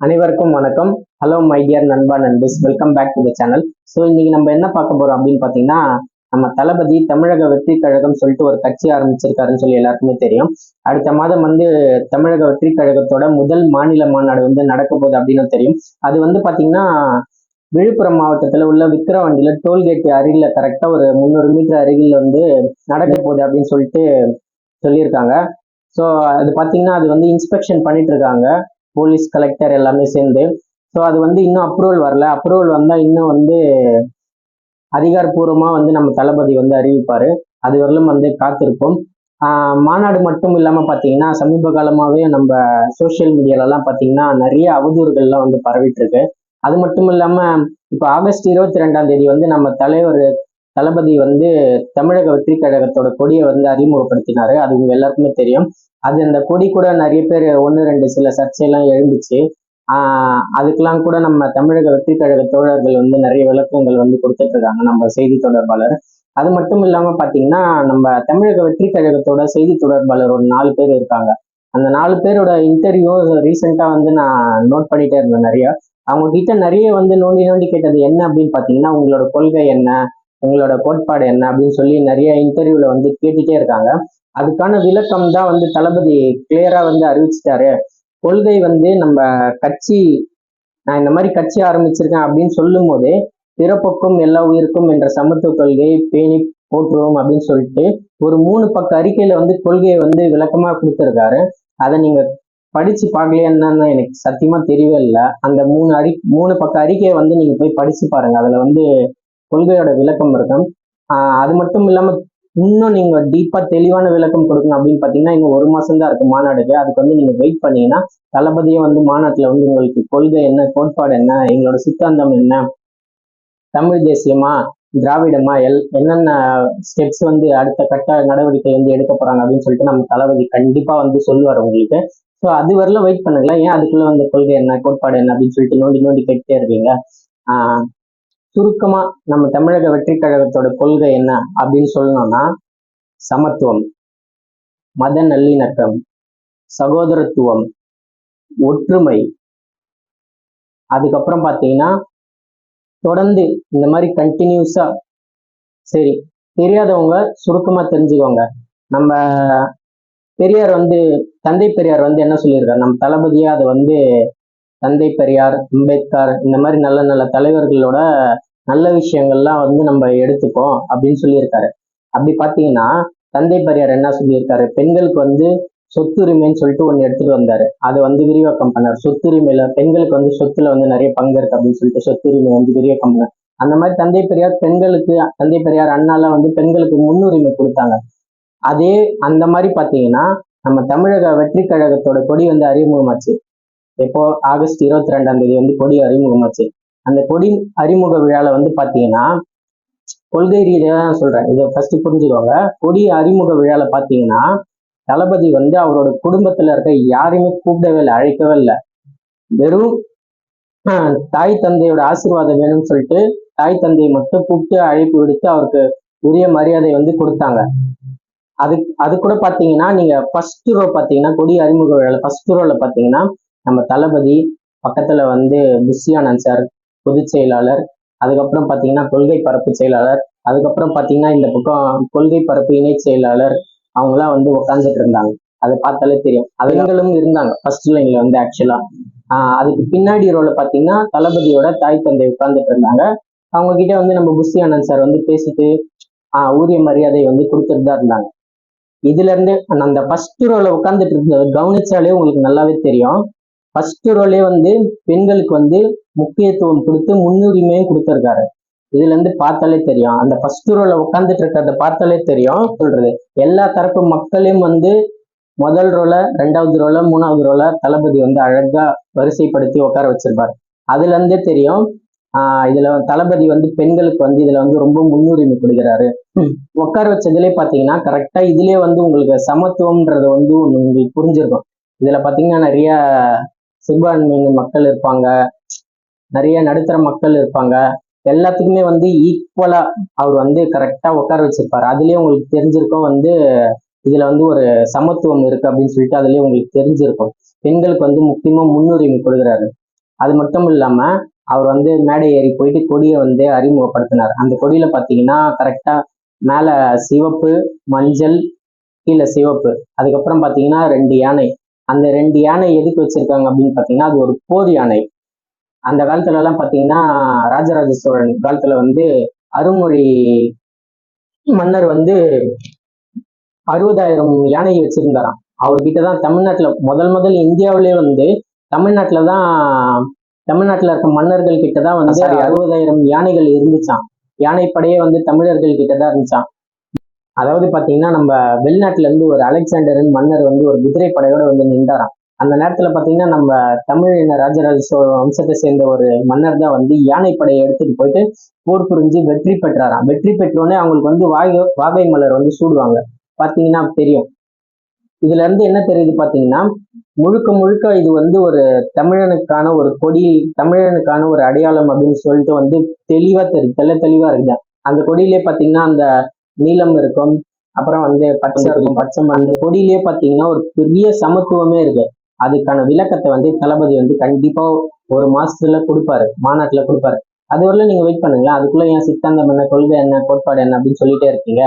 அனைவருக்கும் வணக்கம். Hello my dear நண்பா நண்பிஸ். Welcome back to the channel so இன்னைக்கு நம்ம என்ன பார்க்க போறோம் அப்படின்னு பார்த்தீங்கன்னா நம்ம தளபதி தமிழக வெற்றி கழகம் சொல்லிட்டு ஒரு கட்சி ஆரம்பிச்சிருக்காருன்னு சொல்லி எல்லாருக்குமே தெரியும். அடுத்த மாதம் வந்து தமிழக வெற்றி கழகத்தோட முதல் மாநில மாநாடு வந்து நடக்க போகுது அப்படின்னு தெரியும். அது வந்து பார்த்தீங்கன்னா விழுப்புரம் மாவட்டத்தில் உள்ள விக்கிரவாண்டியில டோல்கேட் அருகில் கரெக்டாக ஒரு முந்நூறு மீட்டர் அருகில் வந்து நடக்க போகுது அப்படின்னு சொல்லிட்டு சொல்லியிருக்காங்க. ஸோ அது பார்த்தீங்கன்னா அது வந்து இன்ஸ்பெக்ஷன் பண்ணிட்டு இருக்காங்க. போலீஸ் கலெக்டர் எல்லாமே சேர்ந்து. ஸோ அது வந்து இன்னும் அப்ரூவல் வரல. அப்ரூவல் வந்தால் இன்னும் வந்து அதிகாரப்பூர்வமாக வந்து நம்ம தளபதி வந்து அறிவிப்பார். அது வரலும் வந்து காத்திருப்போம். ஆஹ் மாநாடு மட்டும் இல்லாமல் பார்த்தீங்கன்னா சமீப காலமாகவே நம்ம சோஷியல் மீடியாலலாம் பார்த்தீங்கன்னா நிறைய அவதூறுகள்லாம் வந்து பரவிட்டு இருக்கு. அது மட்டும் இல்லாமல் இப்போ ஆகஸ்ட் இருபத்தி ரெண்டாம் தேதி வந்து நம்ம தலைவர் தளபதி வந்து தமிழக வெற்றி கழகத்தோட கொடியை வந்து அறிமுகப்படுத்தினாரு. அது உங்க எல்லாருக்குமே தெரியும். அது அந்த கொடி கூட நிறைய பேர் ஒன்று ரெண்டு சில சர்ச்சையெல்லாம் எழுந்துச்சு. ஆஹ் அதுக்கெல்லாம் கூட நம்ம தமிழக வெற்றி கழக தோழர்கள் வந்து நிறைய விளக்கங்கள் வந்து கொடுத்துட்டு இருக்காங்க நம்ம செய்தி தொடர்பாளர். அது மட்டும் இல்லாம பாத்தீங்கன்னா நம்ம தமிழக வெற்றி கழகத்தோட செய்தி தொடர்பாளர் ஒரு நாலு பேர் இருக்காங்க. அந்த நாலு பேரோட இன்டர்வியூ ரீசெண்டா வந்து நான் நோட் பண்ணிட்டே இருந்தேன் நிறைய. அவங்க கிட்ட நிறைய வந்து நோண்டி நோண்டி கேட்டது என்ன அப்படின்னு பாத்தீங்கன்னா உங்களோட கொள்கை என்ன? உங்களோட கோட்பாடு என்ன அப்படின்னு சொல்லி நிறைய இன்டர்வியூல வந்து கேட்டுட்டே இருக்காங்க. அதுக்கான விளக்கம் தான் வந்து தளபதி கிளியரா வந்து அறிவிச்சிட்டாரு. கொள்கை வந்து நம்ம கட்சி நான் இந்த மாதிரி கட்சி ஆரம்பிச்சிருக்கேன் அப்படின்னு சொல்லும் போதே பிறப்புக்கும் எல்லா உயிருக்கும் என்ற சமத்துவ கொள்கையை பேணி போற்றுவோம் அப்படின்னு சொல்லிட்டு ஒரு மூணு பக்க அறிக்கையில வந்து கொள்கையை வந்து விளக்கமா கொடுத்துருக்காரு. அதை நீங்க படிச்சு பார்க்கலையா என்னன்னு எனக்கு சத்தியமா தெரியவே இல்லை. அந்த மூணு அறி மூணு பக்க அறிக்கையை வந்து நீங்க போய் படிச்சு பாருங்க. அதுல வந்து கொள்கையோட விளக்கம் இருக்கும். ஆஹ் அது மட்டும் இல்லாம இன்னும் நீங்க டீப்பா தெளிவான விளக்கம் கொடுக்கணும் அப்படின்னு பாத்தீங்கன்னா இன்னும் ஒரு மாசம் தான் இருக்கு மாநாடுக்கு அதுக்கு வந்து நீங்க வெயிட் பண்ணீங்கன்னா தளபதியே வந்து மாநாட்டுல வந்து உங்களுக்கு கொள்கை என்ன கோட்பாடு என்ன எங்களோட சித்தாந்தம் என்ன தமிழ் தேசியமா திராவிடமா எல் என்னென்ன ஸ்டெப்ஸ் வந்து அடுத்த கட்ட நடவடிக்கை வந்து எடுக்க போறாங்க அப்படின்னு சொல்லிட்டு நம்ம தளபதி கண்டிப்பா வந்து சொல்லுவார் உங்களுக்கு. ஸோ அது வரல வெயிட் பண்ணுங்களேன் ஏன் அதுக்குள்ள வந்து கொள்கை என்ன கோட்பாடு என்ன அப்படின்னு சொல்லிட்டு நோண்டி நோண்டி கேட்டுட்டே இருக்கீங்க? ஆஹ் சுருக்கமா நம்ம தமிழக வெற்றி கழகத்தோட கொள்கை என்ன அப்படின்னு சொல்லணும்னா சமத்துவம் மத நல்லிணக்கம் சகோதரத்துவம் ஒற்றுமை. அதுக்கப்புறம் பார்த்தீங்கன்னா தொடர்ந்து இந்த மாதிரி கண்டினியூஸா சரி தெரியாதவங்க சுருக்கமா தெரிஞ்சுக்கோங்க. நம்ம பெரியார் வந்து தந்தை பெரியார் வந்து என்ன சொல்லியிருக்காரு? நம்ம தளபதியா அதை வந்து தந்தை பெரியார் அம்பேத்கர் இந்த மாதிரி நல்ல நல்ல தலைவர்களோட நல்ல விஷயங்கள்லாம் வந்து நம்ம எடுத்துப்போம் அப்படின்னு சொல்லியிருக்காரு. அப்படி பார்த்தீங்கன்னா தந்தை பெரியார் என்ன சொல்லியிருக்காரு? பெண்களுக்கு வந்து சொத்துரிமைன்னு சொல்லிட்டு ஒன்று எடுத்துட்டு வந்தாரு. அதை வந்து விரிவாக்கம் பண்ணார். சொத்துரிமையில பெண்களுக்கு வந்து சொத்துல வந்து நிறைய பங்கு இருக்கு அப்படின்னு சொல்லிட்டு சொத்துரிமை வந்து விரிவாக்கம் பண்ணார். அந்த மாதிரி தந்தை பெரியார் பெண்களுக்கு தந்தை பெரியார் அண்ணாலாம் வந்து பெண்களுக்கு முன்னுரிமை கொடுத்தாங்க. அதே அந்த மாதிரி பார்த்தீங்கன்னா நம்ம தமிழக வெற்றி கழகத்தோட கொடி வந்து அறிமுகமாச்சு. எப்போ ஆகஸ்ட் இருபத்தி ரெண்டாம் தேதி வந்து கொடி அறிமுகமாச்சு அந்த கொடி அறிமுக விழால வந்து பாத்தீங்கன்னா கொள்கை ரீதியாக தான் சொல்கிறேன் இதை ஃபர்ஸ்ட் புரிஞ்சுக்கோங்க. கொடி அறிமுக விழால பார்த்தீங்கன்னா தளபதி வந்து அவரோட குடும்பத்துல இருக்க யாரையுமே கூப்பிடவே இல்லை அழைக்கவே இல்லை. வெறும் ஆஹ், தாய் தந்தையோட ஆசீர்வாதம் வேணும்னு சொல்லிட்டு தாய் தந்தையை மட்டும் கூப்பிட்டு அழைப்பு விடுத்து அவருக்கு உரிய மரியாதை வந்து கொடுத்தாங்க. அது அது கூட பாத்தீங்கன்னா நீங்க ஃபர்ஸ்ட் ரோ பாத்தீங்கன்னா கொடி அறிமுக விழால ஃபர்ஸ்ட் ரோல பாத்தீங்கன்னா நம்ம தளபதி பக்கத்துல வந்து புஷியானந்த் சார் பொதுச் செயலாளர் அதுக்கப்புறம் பாத்தீங்கன்னா கொள்கை பரப்பு செயலாளர் அதுக்கப்புறம் பாத்தீங்கன்னா இந்த பக்கம் கொள்கை பரப்பு இணை செயலாளர் அவங்களாம் வந்து உட்காந்துட்டு இருந்தாங்க. அதை பார்த்தாலே தெரியும். அவங்களும் இருந்தாங்க. ஃபர்ஸ்ட் லைன்ல வந்து ஆக்சுவலா அதுக்கு பின்னாடி ரோல பாத்தீங்கன்னா தளபதியோட தாய் தந்தை உட்கார்ந்துட்டு இருந்தாங்க. அவங்க கிட்ட வந்து நம்ம புஷி ஆனந்த் சார் வந்து பேசிட்டு ஆஹ் உரிய மரியாதை வந்து கொடுத்துட்டு தான் இருந்தாங்க. இதுல இருந்து அந்த ஃபர்ஸ்ட் ரோல உட்கார்ந்துட்டு இருந்தது கவனிச்சாலே உங்களுக்கு நல்லாவே தெரியும். ஃபர்ஸ்ட் ரோலே வந்து பெண்களுக்கு வந்து முக்கியத்துவம் கொடுத்து முன்னுரிமையும் கொடுத்துருக்காரு. இதுல இருந்து பார்த்தாலே தெரியும். அந்த ஃபர்ஸ்ட் ரோல உட்காந்துட்டு இருக்கிறத பார்த்தாலே தெரியும். சொல்றது. எல்லா தரப்பு மக்களையும் வந்து முதல் ரோல ரெண்டாவது ரோல மூணாவது ரோல தளபதி வந்து அழகா வரிசைப்படுத்தி உட்கார வச்சிருப்பாரு. அதுல இருந்தே தெரியும். ஆஹ் இதுல தளபதி வந்து பெண்களுக்கு வந்து இதுல வந்து ரொம்ப முன்னுரிமை கொடுக்கிறாரு. உட்கார வச்சதுலேயே பாத்தீங்கன்னா கரெக்டா இதுலயே வந்து உங்களுக்கு சமத்துவம்ன்றது வந்து உங்களுக்கு புரிஞ்சிருக்கும். இதுல பாத்தீங்கன்னா நிறைய சிறுபான்மையின மக்கள் இருப்பாங்க. நிறைய நடுத்தர மக்கள் இருப்பாங்க. எல்லாத்துக்குமே வந்து ஈக்குவலா அவர் வந்து கரெக்டா உட்கார வச்சிருப்பாரு. அதுலயே உங்களுக்கு தெரிஞ்சிருக்கும் வந்து இதுல வந்து ஒரு சமத்துவம் இருக்கு அப்படின்னு சொல்லிட்டு அதுலயே உங்களுக்கு தெரிஞ்சிருக்கும். பெண்களுக்கு வந்து முக்கியமா முன்னுரிமை கொடுக்குறாரு. அது மட்டும் இல்லாம அவர் வந்து மேடை ஏறி போயிட்டு கொடியை வந்து அறிமுகப்படுத்தினார். அந்த கொடியில பாத்தீங்கன்னா கரெக்டா மேல சிவப்பு மஞ்சள் கீழே சிவப்பு. அதுக்கப்புறம் பாத்தீங்கன்னா ரெண்டு யானை. அந்த ரெண்டு யானை எதுக்கு வச்சிருக்காங்க அப்படின்னு பாத்தீங்கன்னா அது ஒரு போர் யானை. அந்த காலத்துல எல்லாம் பாத்தீங்கன்னா ராஜராஜ சோழன் காலத்துல வந்து அருள்மொழி மன்னர் வந்து அறுபதாயிரம் யானை வச்சிருந்தாராம். அவர்கிட்ட தான் தமிழ்நாட்டுல முதல் முதல் இந்தியாவிலே வந்து தமிழ்நாட்டுல தான் தமிழ்நாட்டுல இருக்க மன்னர்கள் கிட்ட தான் வந்து அறுபதாயிரம் யானைகள் இருந்துச்சாம். யானைப்படையே வந்து தமிழர்கள் கிட்ட தான் இருந்துச்சாம். அதாவது பாத்தீங்கன்னா நம்ம வெளிநாட்டுல இருந்து ஒரு அலெக்சாண்டரின் மன்னர் வந்து ஒரு குதிரை படையோட வந்து நின்றாராம். அந்த நேரத்துல பாத்தீங்கன்னா நம்ம தமிழ் இன ராஜராஜ சோழ வம்சத்தை சேர்ந்த ஒரு மன்னர் தான் வந்து யானைப்படையை எடுத்துட்டு போயிட்டு போர் புரிஞ்சு வெற்றி பெற்றாராம். வெற்றி பெற்றோடனே அவங்களுக்கு வந்து வாகை வாகை மலர் வந்து சூடுவாங்க. பாத்தீங்கன்னா தெரியும். இதுல இருந்து என்ன தெரியுது பாத்தீங்கன்னா முழுக்க முழுக்க இது வந்து ஒரு தமிழனுக்கான ஒரு கொடி தமிழனுக்கான ஒரு அடையாளம் அப்படின்னு சொல்லிட்டு வந்து தெளிவா தெரியுது தெள்ள தெளிவா இருக்குது அந்த கொடியிலே பாத்தீங்கன்னா அந்த நீலம் இருக்கும். அப்புறம் வந்து பச்சை இருக்கும். பச்சை அந்த கொடியிலே பாத்தீங்கன்னா ஒரு பெரிய சமத்துவமே இருக்கு. அதுக்கான விளக்கத்தை வந்து தளபதி வந்து கண்டிப்பா ஒரு மாசத்துல கொடுப்பாரு. மாநாட்டுல கொடுப்பாரு. அது வரல நீங்க வெயிட் பண்ணுங்களேன். அதுக்குள்ள என் சித்தாந்தம் என்ன கொள்கை என்ன கோட்பாடு என்ன அப்படின்னு சொல்லிட்டே இருக்கீங்க.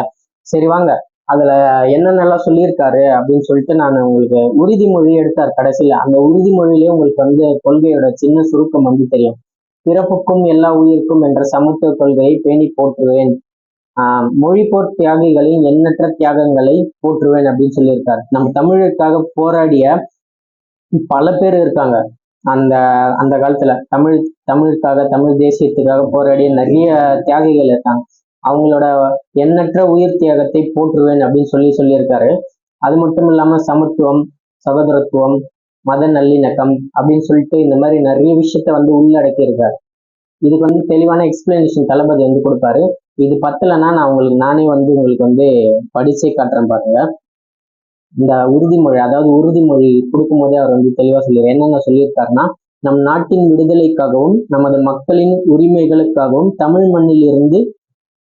சரி வாங்க. அதுல என்னென்னலாம் சொல்லியிருக்காரு அப்படின்னு சொல்லிட்டு நான் உங்களுக்கு உறுதிமொழி எடுத்தார் கடைசியில. அந்த உறுதிமொழியிலே உங்களுக்கு வந்து கொள்கையோட சின்ன சுருக்கம் வந்து தெரியும். பிறப்புக்கும் எல்லா உயிருக்கும் என்ற சமத்துவ கொள்கையை பேணி போற்றுவேன். ஆஹ் மொழிபோர் தியாகிகளின் எண்ணற்ற தியாகங்களை போற்றுவேன் அப்படின்னு சொல்லியிருக்காரு. நம்ம தமிழுக்காக போராடிய பல பேர் இருக்காங்க. அந்த அந்த காலத்துல தமிழ் தமிழுக்காக தமிழ் தேசியத்துக்காக போராடிய நிறைய தியாகிகள் இருக்காங்க. அவங்களோட எண்ணற்ற உயிர் தியாகத்தை போற்றுவேன் அப்படின்னு சொல்லி சொல்லியிருக்காரு. அது மட்டும் இல்லாம சமத்துவம் சகோதரத்துவம் மத நல்லிணக்கம் அப்படின்னு சொல்லிட்டு இந்த மாதிரி நிறைய விஷயத்த வந்து உள்ளடக்கி இருக்காரு இதுக்கு வந்து தெளிவான எக்ஸ்பிளனேஷன் தளபதி வந்து கொடுப்பாரு. இது பத்தலைன்னா நான் உங்களுக்கு நானே வந்து உங்களுக்கு வந்து படிச்சே காட்டுறேன் பாருங்க. இந்த உறுதிமொழி அதாவது உறுதிமொழி கொடுக்கும் போதே அவர் வந்து தெளிவாக சொல்லி என்னென்ன சொல்லியிருக்காருன்னா நம் நாட்டின் விடுதலைக்காகவும் நமது மக்களின் உரிமைகளுக்காகவும் தமிழ் மண்ணில் இருந்து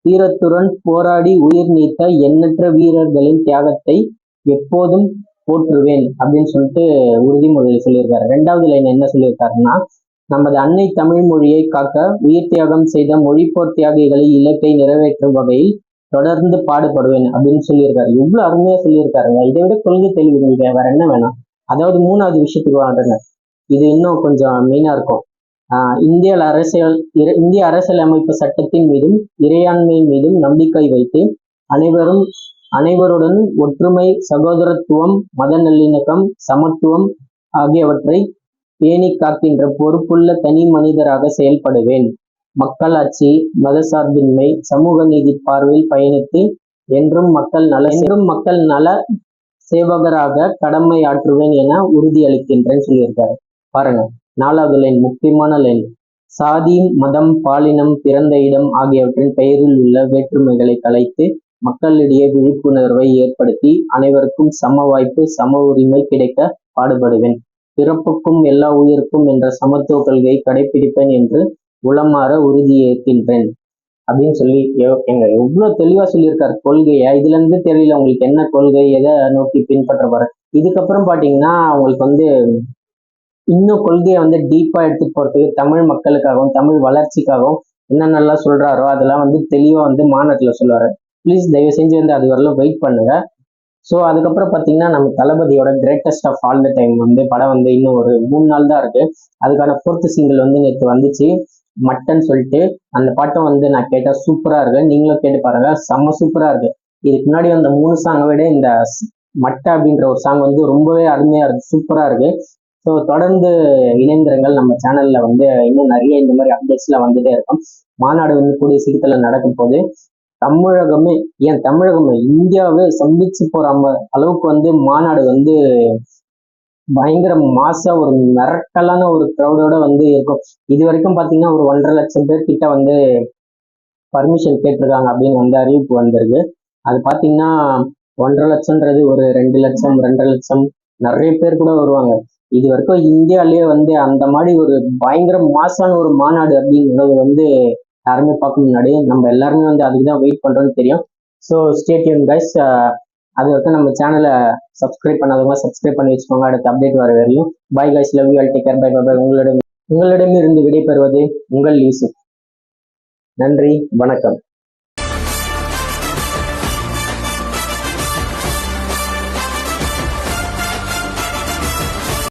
வீரத்துடன் போராடி உயிர் நீத்த எண்ணற்ற வீரர்களின் தியாகத்தை எப்போதும் போற்றுவேன் அப்படின்னு சொல்லிட்டு உறுதிமொழியில் சொல்லியிருக்காரு. ரெண்டாவது லைன் என்ன சொல்லியிருக்காருன்னா நமது அன்னை தமிழ் மொழியை காக்க உயிர் தியாகம் செய்த மொழிப்போர் தியாகிகளை இலக்கை நிறைவேற்றும் வகையில் தொடர்ந்து பாடுபடுவேன் அப்படின்னு சொல்லியிருக்காரு. இவ்வளவு அருமையா சொல்லியிருக்காருங்க. இதை விட கொள்கை தெளிவு வேற என்ன வேணும்? அதாவது மூணாவது விஷயத்துக்கு வாடுங்க இது இன்னும் கொஞ்சம் மெயினா இருக்கும். ஆஹ் இந்திய அரசியல் இந்திய அரசியல் அமைப்பு சட்டத்தின் மீதும் இறையாண்மை மீதும் நம்பிக்கை வைத்து அனைவரும் அனைவருடன் ஒற்றுமை சகோதரத்துவம் மத நல்லிணக்கம் சமத்துவம் ஆகியவற்றை பேணி காக்கின்ற பொறுப்புள்ள தனி மனிதராக செயல்படுவேன். மக்களாட்சி மதசார்பின்மை சமூக நீதி பார்வையில் பயணித்து என்றும் மக்கள் நல என்றும் மக்கள் நல சேவகராக கடமை ஆற்றுவேன் என உறுதியளிக்கின்றேன்னு சொல்லியிருக்காரு. பாருங்க நாலாவது லைன் முக்கியமான லைன். சாதி மதம் பாலினம் பிறந்த இடம் ஆகியவற்றின் பெயரில் உள்ள வேற்றுமைகளை கலைத்து மக்களிடையே விழிப்புணர்வை ஏற்படுத்தி அனைவருக்கும் சம வாய்ப்பு சம உரிமை கிடைக்க பாடுபடுவேன். பிறப்புக்கும் எல்லா உயிருக்கும் என்ற சமத்துவ கொள்கையை கடைபிடிப்பேன் என்று உளமாற உறுதியேற்கின்றேன். அப்படின்னு சொல்லி எங்க எவ்வளவு தெளிவா சொல்லியிருக்காரு. கொள்கையை? இதுல இருந்து தெரியல உங்களுக்கு என்ன கொள்கை எதை நோக்கி பின்பற்ற போற? இதுக்கப்புறம் பாத்தீங்கன்னா உங்களுக்கு வந்து இன்னும் கொள்கையை வந்து டீப்பா எடுத்துட்டு போறதுக்கு தமிழ் மக்களுக்காகவும் தமிழ் வளர்ச்சிக்காகவும் என்னென்னலாம் சொல்றாரோ அதெல்லாம் வந்து தெளிவா வந்து மாநாட்டில் சொல்லுவாரு. ப்ளீஸ் தயவு செஞ்சு வந்து அது வரலாம் வெயிட் பண்ணுங்க. ஸோ அதுக்கப்புறம் பார்த்தீங்கன்னா நம்ம தளபதியோட greatest of all the time வந்து படம் வந்து இன்னும் ஒரு மூணு நாள் தான் இருக்கு. அதுக்கான ஃபோர்த் சிங்கிள் வந்து நேற்று வந்துச்சு. மட்டன் சொல்லிட்டு அந்த பாட்டம் வந்து நான் கேட்டா சூப்பரா இருக்கு. நீங்களும் கேட்டு பாருங்க செம்ம சூப்பரா இருக்கு. இதுக்கு முன்னாடி வந்த மூணு சாங்கை விட இந்த மட்டை அப்படின்ற ஒரு சாங் வந்து ரொம்பவே அருமையா இருக்கு சூப்பரா இருக்கு. ஸோ தொடர்ந்து இணைந்திரங்கள். நம்ம சேனல்ல வந்து இன்னும் நிறைய இந்த மாதிரி அப்டேட்ஸ்லாம் வந்துட்டே இருக்கும். மாநாடு வந்து கூடிய சீக்கிரத்தில் நடக்கும் போது தமிழகமே ஏன் தமிழகமே? இந்தியாவே சந்திச்சு போற அளவுக்கு வந்து மாநாடு வந்து பயங்கர மாசா ஒரு மிரட்டலான ஒரு க்ரௌடோட வந்து இருக்கும். இது வரைக்கும் பாத்தீங்கன்னா ஒரு ஒன்றரை லட்சம் பேர் கிட்ட வந்து பர்மிஷன் கேட்டிருக்காங்க அப்படின்னு வந்து அறிவிப்பு வந்திருக்கு. அது பாத்தீங்கன்னா ஒன்றரை லட்சம்ன்றது ஒரு ரெண்டு லட்சம் ரெண்டரை லட்சம் நிறைய பேர் கூட வருவாங்க. இது வரைக்கும் இந்தியாலயே வந்து அந்த மாதிரி ஒரு பயங்கர மாசான ஒரு மாநாடு அப்படிங்கிறது வந்து யாருமே பார்க்க முன்னாடி. நம்ம எல்லாருமே வந்து அதுக்கு தான் வெயிட் பண்ணுறோன்னு தெரியும் ஸோ ஸ்டேட்யூன் கைஸ் அது வரைக்கும் நம்ம சேனலை சப்ஸ்கிரைப் பண்ணாதவங்க சப்ஸ்கிரைப் பண்ணி வச்சுக்கோங்க. அடுத்த அப்டேட் வர வரையும். Bye guys love you all take care bye bye உங்களிடம் உங்களிடமிருந்து விடைபெறுவது உங்கள் யூசுப். நன்றி. வணக்கம்.